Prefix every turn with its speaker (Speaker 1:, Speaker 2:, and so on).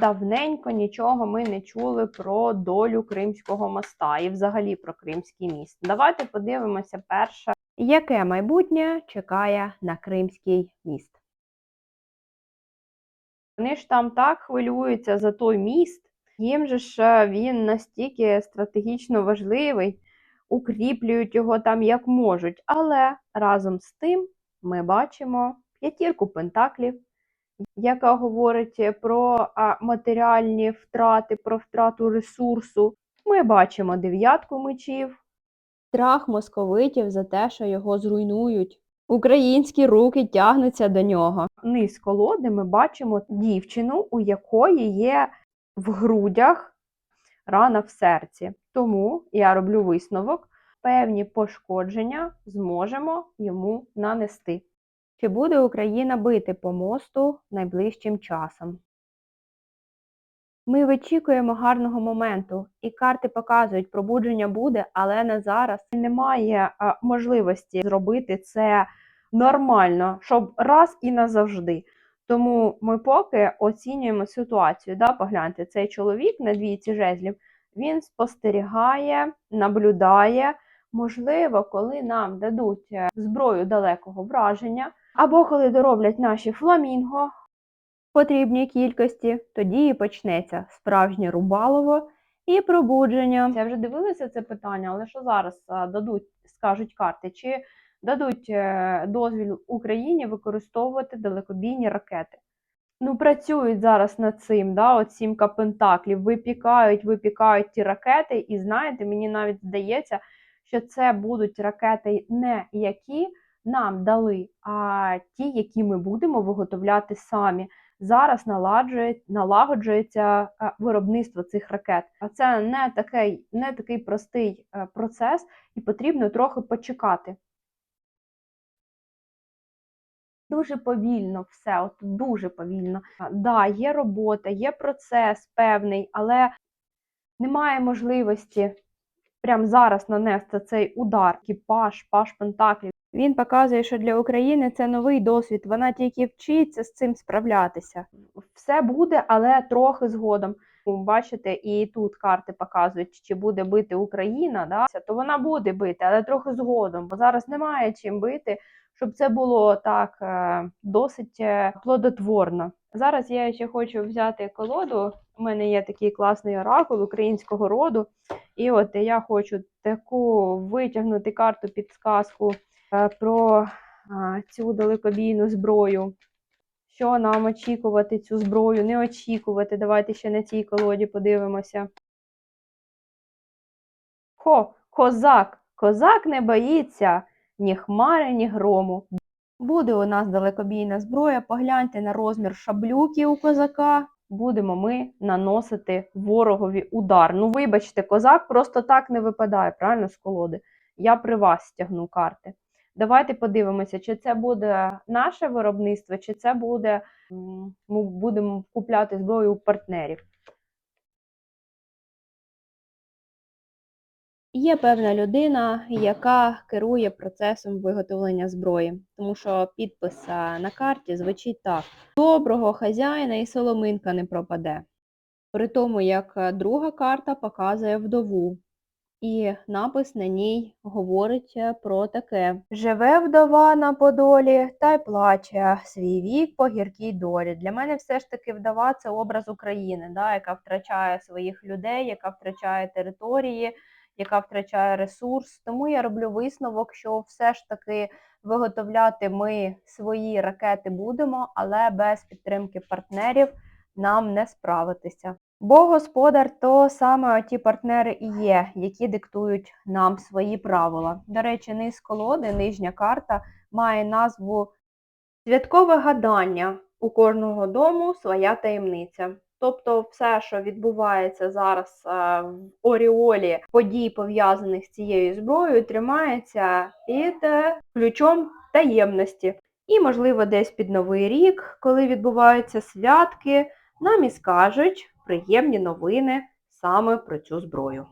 Speaker 1: Давненько нічого ми не чули про долю Кримського моста і взагалі про Кримський міст. Давайте подивимося перше, яке майбутнє чекає на Кримський міст. Вони ж там так хвилюються за той міст. Їм же ж е, він настільки стратегічно важливий, укріплюють його там як можуть. Але разом з тим ми бачимо п'ятірку пентаклів, яка говорить про матеріальні втрати, про втрату ресурсу. Ми бачимо дев'ятку мечів. Страх московитів за те, що його зруйнують. Українські руки тягнуться до нього. Низ колоди ми бачимо дівчину, у якої є в грудях рана в серці. Тому я роблю висновок, певні пошкодження зможемо йому нанести. Чи буде Україна бити по мосту найближчим часом? Ми вичікуємо гарного моменту, і карти показують, пробудження буде, але не зараз. Немає можливості зробити це нормально, щоб раз і назавжди. Тому ми поки оцінюємо ситуацію. Да? Погляньте, цей чоловік на двійці жезлів він спостерігає, наблюдає. Можливо, коли нам дадуть е, зброю далекого враження, або коли дороблять наші фламінго в потрібній кількості, тоді і почнеться справжнє рубалово і пробудження. Я вже дивилася це питання, але що зараз дадуть, скажуть карти, чи дадуть е, дозвіл Україні використовувати далекобійні ракети? Ну, працюють зараз над цим, да, от сімка пентаклів, випікають, випікають ті ракети, і знаєте, мені навіть здається, що це будуть ракети не які нам дали, а ті, які ми будемо виготовляти самі. Зараз налагоджується е, виробництво цих ракет. А це не такий, не такий простий е, процес, і потрібно трохи почекати. Дуже повільно все, от дуже повільно. Да, є робота, є процес певний, але немає можливості прямо зараз нанести цей удар. Екіпаж, паш пентаклів. Він показує, що для України це новий досвід. Вона тільки вчиться з цим справлятися. Все буде, але трохи згодом. Бачите, і тут карти показують, чи буде бити Україна, да? то вона буде бити, але трохи згодом. Бо зараз немає чим бити, щоб це було так е, досить е, плодотворно. Зараз я ще хочу взяти колоду. У мене є такий класний оракул українського роду. І от я хочу таку витягнути карту підсказку е, про цю далекобійну зброю. Що нам очікувати цю зброю, не очікувати. Давайте ще на цій колоді подивимося. Хо, козак! Козак не боїться ні хмари, ні грому. Буде у нас далекобійна зброя. Погляньте на розмір шаблюки у козака. Будемо ми наносити ворогові удар. Ну, вибачте, козак просто так не випадає, правильно з колоди. Я при вас стягну карти. Давайте подивимося, чи це буде наше виробництво, чи це буде ми будемо купляти зброю у партнерів. Є певна людина, яка керує процесом виготовлення зброї, тому що підпис на карті звучить так: доброго хазяїна і соломинка не пропаде. При тому, як друга карта показує вдову, і напис на ній говорить е, про таке: Живе вдова на подолі та й плаче свій вік по гіркій долі. Для мене все ж таки вдова це образ України, да, яка втрачає своїх людей, яка втрачає території, яка втрачає ресурс. Тому я роблю висновок, що все ж таки виготовляти ми свої ракети будемо, але без підтримки партнерів нам не справитися. Бо господар то саме ті партнери і є, які диктують нам свої правила. До речі, низ колоди, нижня карта має назву Святкове гадання. У кожного дому своя таємниця. Тобто, все, що відбувається зараз е, в Оріолі подій, пов'язаних з цією зброєю, тримається під е, ключом таємності. І, можливо, десь під Новий рік, коли відбуваються святки, нам і скажуть приємні новини саме про цю зброю.